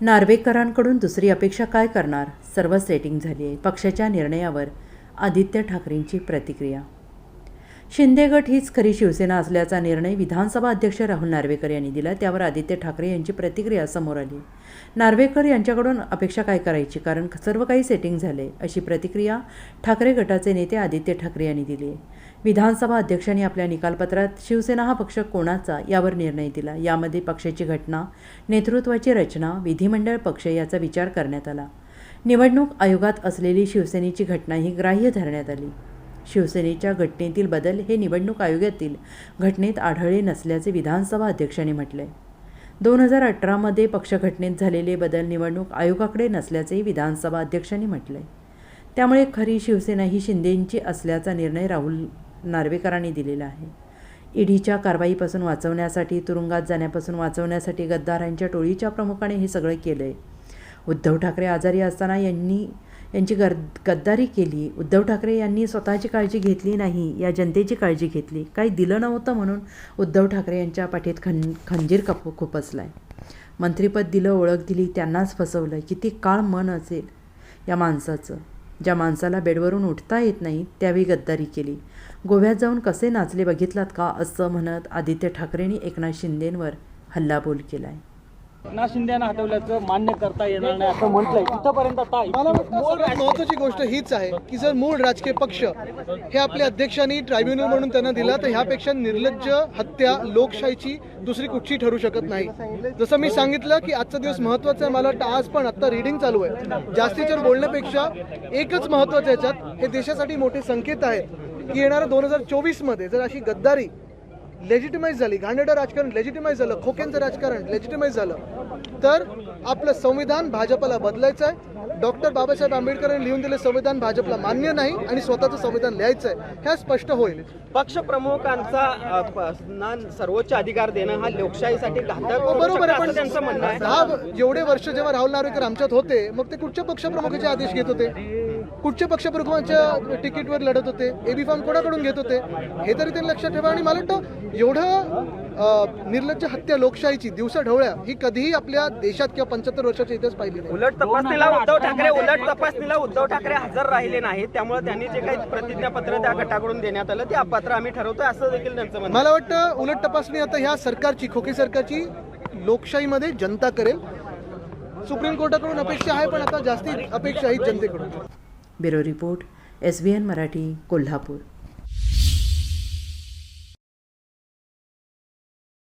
नार्वेकरांकडून दुसरी अपेक्षा काय करणार? सर्व सेटिंग झाली आहे. पक्षाच्या निर्णयावर आदित्य ठाकरेंची प्रतिक्रिया शिंदे गट हीच खरी शिवसेना असल्याचा निर्णय विधानसभा अध्यक्ष राहुल नार्वेकर यांनी दिला. त्यावर आदित्य ठाकरे यांची प्रतिक्रिया समोर आली. नार्वेकर यांच्याकडून अपेक्षा काय करायची? कारण सर्व काही सेटिंग झाले अशी प्रतिक्रिया ठाकरे गटाचे नेते आदित्य ठाकरे यांनी दिली. विधानसभा अध्यक्षांनी आपल्या निकालपत्रात शिवसेना हा पक्ष कोणाचा यावर निर्णय दिला. यामध्ये पक्षाची घटना नेतृत्वाची रचना विधिमंडळ पक्ष याचा विचार करण्यात आला. निवडणूक आयोगात असलेली शिवसेनेची घटना ही ग्राह्य धरण्यात आली. शिवसेनेच्या घटनेतील बदल हे निवडणूक आयोगातील घटनेत आढळले नसल्याचे विधानसभा अध्यक्षांनी म्हटले. दोन हजार अठरामध्ये पक्षघटनेत झालेले बदल निवडणूक आयोगाकडे नसल्याचेही विधानसभा अध्यक्षांनी म्हटले. त्यामुळे खरी शिवसेना ही शिंदेंची असल्याचा निर्णय राहुल नार्वेकरांनी दिलेला आहे. ईडीच्या कारवाईपासून वाचवण्यासाठी तुरुंगात जाण्यापासून वाचवण्यासाठी गद्दारांच्या टोळीच्या प्रमुखाने हे सगळं केलं. आहे उद्धव ठाकरे आजारी असताना यांनी यांची गर गद्दारी केली. उद्धव ठाकरे यांनी स्वतःची काळजी घेतली नाही या जनतेची काळजी घेतली. काही दिलं नव्हतं म्हणून उद्धव ठाकरे यांच्या पाठीत खन खंजीर कप खुपसला आहे मंत्रिपद दिलं ओळख दिली त्यांनाच फसवलं किती काळ मन असेल या माणसाचं. ज्या माणसाला बेडवरून उठता येत नाही त्यावेळी गद्दारी केली. गोव्यात जाऊन कसे नाचले बघितलात का असं म्हणत आदित्य ठाकरेंनी एकनाथ शिंदेंवर हल्लाबोल केला आहे एकनाथ शिंदे यांना हटवल्याचं मान्य करता येणार नाही असं म्हटलंय. तिथपर्यंत आता मला वाटतं सगळ्यात महत्वाची गोष्ट हीच आहे की जर मूळ राजकीय पक्ष हे आपल्या अध्यक्षांनी ट्रायब्युनल म्हणून त्यांना दिला तर ह्यापेक्षा निर्लज्ज हत्या लोकशाहीची दुसरी कुठची ठरू शकत नाही. जसं मी सांगितलं की आजचा दिवस महत्त्वाचा आहे मला वाटतं आज पण आता रिडिंग चालू आहे. जास्तीच्या बोलण्यापेक्षा एकच महत्वाचं याच्यात हे देशासाठी मोठे संकेत आहेत की येणाऱ्या दोन हजार चोवीसमध्ये जर अशी गद्दारी लेजिटिमाइज झाली. घाणेडं राजकारण लेजिटिमाइज झालं. खोक्यांचं राजकारण लेजिटिमाइज झालं. तर आपलं संविधान भाजपला बदलायचं आहे. डॉक्टर बाबासाहेब आंबेडकरांनी लिहून दिले संविधान भाजपला मान्य नाही आणि स्वतःचं संविधान लिहायचं आहे ह्या स्पष्ट होईल. पक्ष प्रमुखांचा अ, प- ना सर्वोच्च अधिकार देणं हा लोकशाहीसाठी घातक हो, बरोबर आहे त्यांचं म्हणणं आहे. दहा एवढे वर्ष जेव्हा राहुल नार्वेकर आमच्यात होते मग ते कुठच्या पक्षप्रमुखाचे आदेश घेत होते? कुठच्या पक्षप्रमुखाच्या तिकीटवर लढत होते? एबी फॉर्म कोणाकडून घेत होते? हे तरी त्यांनी लक्षात ठेवा. आणि मला वाटतं एवढं निर्लज्ज हत्या लोकशाहीची दिवसा ढवळ्या ही कधीही आपल्या देशात किंवा पंच्याहत्तर वर्षाच्या इतिहास पाहिली नाही. उलट तपासणीला ठाकरे उलट तपासणीला उद्धव ठाकरे हजर राहिले नाहीत. त्यामुळे त्यांनी जे काही प्रतिज्ञापत्र त्या गटाकडून देण्यात आलं ते अपात्र आम्ही ठरवतोय असं देखील त्यांचं म्हणणं. मला वाटतं उलट तपासणी आता ह्या सरकारची खोकी सरकारची लोकशाहीमध्ये जनता करेल. सुप्रीम कोर्टाकडून अपेक्षा आहे पण आता जास्ती अपेक्षा आहे जनतेकडून. Bureau report S Marathi Kolhapur.